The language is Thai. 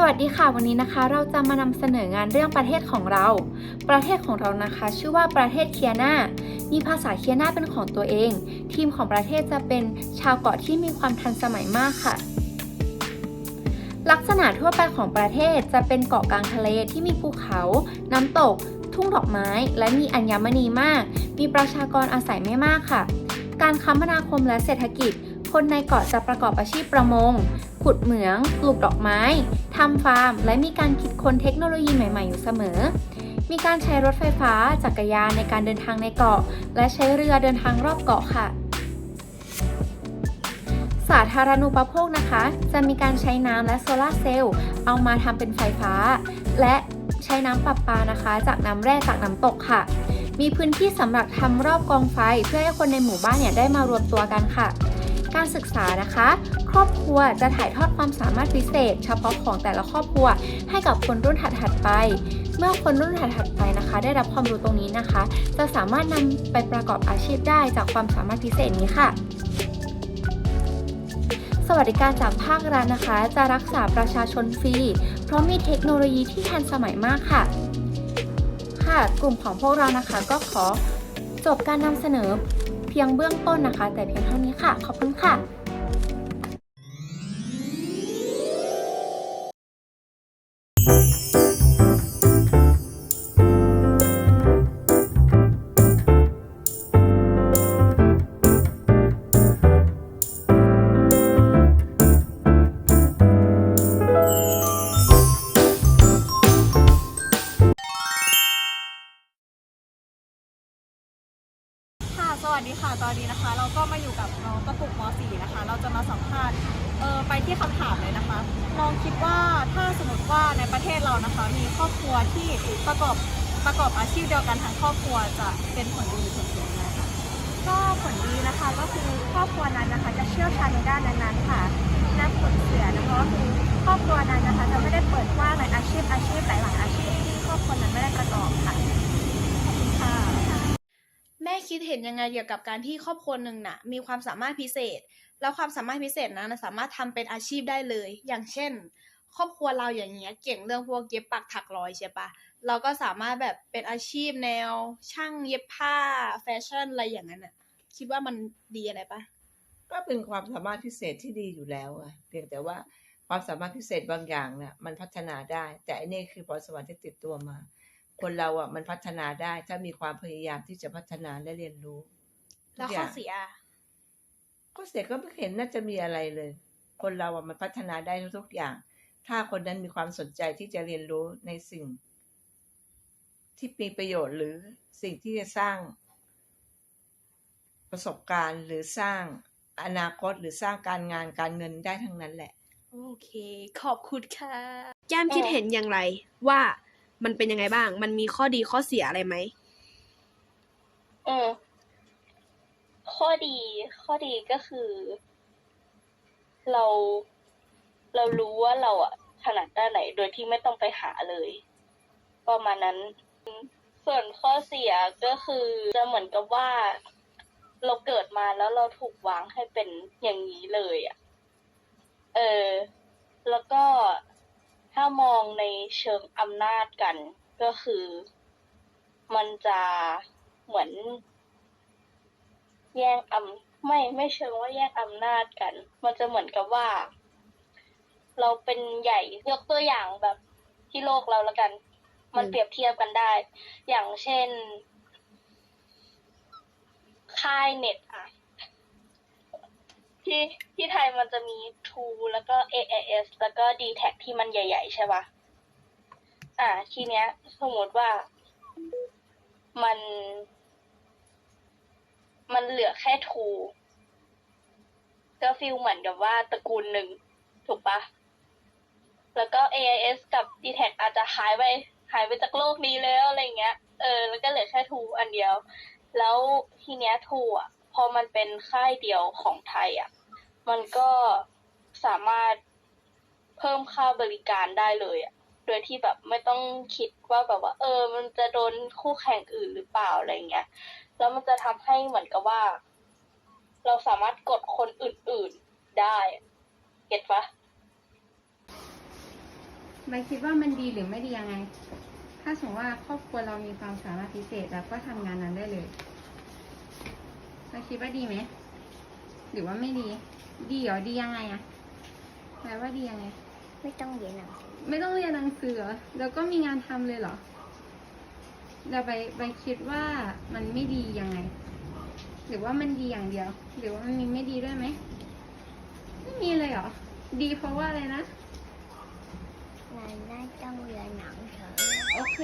สวัสดีค่ะวันนี้นะคะ เราจะมานำเสนองานเรื่องประเทศของเรา ประเทศของเรานะคะ ชื่อว่าประเทศเคียนามีภาษาเคียนาเป็นของตัวเอง ทีมของประเทศจะเป็นชาวเกาะที่มีความทันสมัยมากค่ะ ลักษณะทั่วไปของประเทศจะเป็นเกาะกลางทะเลที่มีภูเขา น้ำตก ทุ่งดอกไม้ และมีอัญมณีมาก มีประชากรอาศัยไม่มากค่ะ การคมนาคมและเศรษฐกิจ คนในเกาะจะประกอบอาชีพประมงขุดเหมือง ปลูกดอกไม้ ทำฟาร์ม และมีการคิดค้นเทคโนโลยีใหม่ ๆ อยู่เสมอ มีการใช้รถไฟฟ้าจักรยานในการเดินทางในเกาะ และใช้เรือเดินทางรอบเกาะค่ะ สาธารณูปโภคนะคะ จะมีการใช้น้ำและโซลาร์เซลล์เอามาทำเป็นไฟฟ้า และใช้น้ำประปานะคะ จากน้ำแร่จากน้ำตกค่ะ มีพื้นที่สำหรับทำรอบกองไฟเพื่อให้คนในหมู่บ้านเนี่ยได้มารวมตัวกันค่ะ การศึกษานะคะ ครอบครัวจะถ่ายทอดความสามารถพิเศษ เฉพาะของแต่ละครอบครัว ให้กับคนรุ่นถัดๆไป เมื่อคนรุ่นถัดๆไปนะคะ ได้รับความรู้ตรงนี้นะคะ จะสามารถนำไปประกอบอาชีพได้จากความสามารถพิเศษนี้ค่ะสวัสดิการจากภาครัฐนะคะ จะรักษาประชาชนฟรี เพราะมีเทคโนโลยีที่ทันสมัยมากค่ะ ค่ะ กลุ่มของพวกเรานะคะก็ขอจบการนำเสนอ เพียงเบื้องต้นนะคะ แต่เพียงเท่านี้ค่ะ ขอบคุณค่ะ ค่ะตอนนี้นะคะ เราก็มาอยู่กับน้องกระปุกม .4 นะคะ เราจะมาสัมภาษณ์เออไปที่คำถามเลยนะคะน้องคิดว่าถ้าสมมติว่าในประเทศเรานะคะ มีครอบครัวที่ประกอบประกอบอาชีพเดียวกันทั้งครอบครัวจะเป็นผลดีหรือผลเสียยังไงคะก็ผลดีนะคะก็คือครอบครัวนั้นนะคะ จะเชี่ยวชาญในด้านนั้นๆค่ะและผลเสียนะคะก็คือครอบครัวนั้นนะคะจะไม่ได้เปิดกว้างในอาชีพอาชีพหลายๆอาชีพที่ครอบครัวนั้นไม่ได้ประกอบค่ะ ค่ะ แม่ คิดเห็นยังไงเกี่ยวกับการที่ครอบครัวหนึ่งน่ะ มีความสามารถพิเศษ แล้วความสามารถพิเศษนั้นสามารถทำเป็นอาชีพได้เลย อย่างเช่น ครอบครัวเราอย่างเงี้ยเก่งเรื่องพวกเย็บปักถักร้อยใช่ปะเราก็สามารถแบบเป็นอาชีพแนว ช่างเย็บผ้าแฟชั่นอะไรอย่างนั้นน่ะ คิดว่ามันดีอะไรปะก็เป็นความสามารถพิเศษที่ดีอยู่แล้วอะเพียงแต่ว่าความสามารถพิเศษบางอย่างเนี่ยมันพัฒนาได้ แต่อันนี้คือพรสวรรค์ที่ติดตัวมา คนเราอะมันพัฒนาได้ ถ้ามีความพยายามที่จะพัฒนาและเรียนรู้ทุแล้วกอข้อย่างเสียก็เสียก็ไม่เห็นน่าจะมีอะไรเลย คนเราอะมันพัฒนาได้ทุกๆอย่าง ถ้าคนนั้นมีความสนใจที่จะเรียนรู้ในสิ่ง ที่มีประโยชน์หรือสิ่งที่จะสร้าง ประสบการณ์หรือสร้างอนาคตหรือสร้างการงานการเงินได้ทั้งนั้นแหละ โอเค ขอบคุณค่ะแก้มคิดเห็นอย่างไรว่า มันเป็นยังไงบ้าง มันมีข้อดีข้อเสียอะไรไหมเออข้อดี ข้อดีก็คือ เราเรารู้ว่าเราอะถนัดด้านไหน โดยที่ไม่ต้องไปหาเลยประมาณนั้น ส่วนข้อเสียก็คือจะเหมือนกับว่า เราเกิดมาแล้วเราถูกวางให้เป็นอย่างนี้เลยอะเออ แล้วก็ ถ้ามองในเชิงอำนาจกันก็คือมันจะเหมือน แย่งอำไม่ไม่เชิงว่าแย่งอำนาจกัน มันจะเหมือนกับว่า เราเป็นใหญ่ยกตัวอย่างแบบที่โลกเราล้วกัน มันเปรียบเทียบกันได้ อย่างเช่น ค่ายเน็ตอะ ที่ที่ไทยมันจะมี True แล้วก็ AIS แล้วก็ d t แทที่มันใหญ่ ๆ ใช่ปะอ่า ทีเนี้ย สมมติว่ามัน มันเหลือแค่ทูก็ฟีลเหมือนกับว่าตระกูลหนึ่ง ถูกปะแล้วก็ AIS กับ d t แทอาจจะหายไปหายไปจากโลกนี้แล้วอะไรเงี้ย เออ แล้วก็เหลือแค่ทูอันเดียว แล้วทีเนี้ยทูอะพอมันเป็นค่ายเดียวของไทยอะ มันก็สามารถเพิ่มค่าบริการได้เลยอะโดยที่แบบไม่ต้องคิดว่าแบบว่า เออ มันจะโดนคู่แข่งอื่นหรือเปล่าอะไรเงี้ย แล้วมันจะทำให้เหมือนกับว่า เราสามารถกดคนอื่นๆได้ เก็ตปะใบคิดว่ามันดีหรือไม่ดียังไง ถ้าสมมติว่าครอบครัวเรามีความสามารถพิเศษแล้วก็ทำงานนั้นได้เลยใบคิดว่าดีไหม หรือว่าไม่ดี ดีเหรอดียังไงอะแปลว่าดียังไง ไม่ต้องเรียนหนังสือไม่ต้องเรียนหนังสือเหรอแล้วก็มีงานทำเลยเหรอแต่ใบใบคิดว่ามันไม่ดียังไง หรือว่ามันดีอย่างเดียว หรือว่ามันมีไม่ดีด้วยไหมไม่มีเลยเหรอดีเพราะว่าอะไรนะนายไม่ต้องเรียนหนังสือโอเค